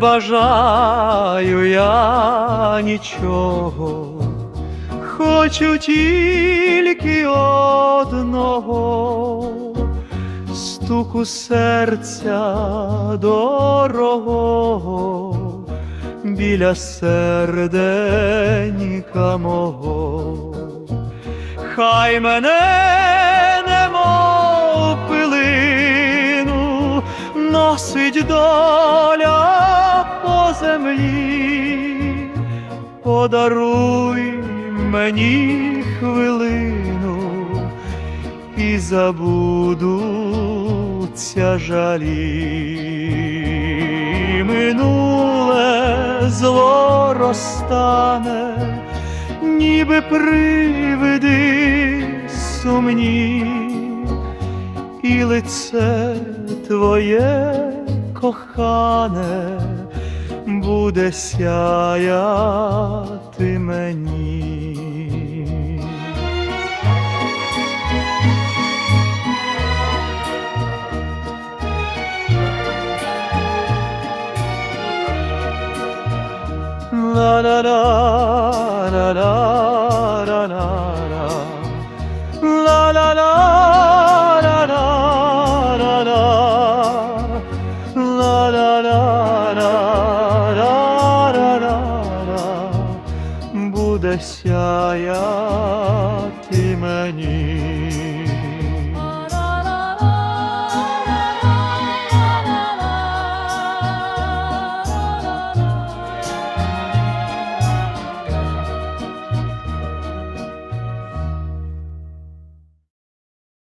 бажаю я нічого, хочу тільки одного, стуку серця дорогого біля серденька мого. Хай мене немов пилину носить доля по землі, подаруй мені хвилину і забудуться жалі. Минуле зло розтане, ніби привиди сумні, і лице твоє кохане буде сяяти мені. La la la la la la la la La сяяти мені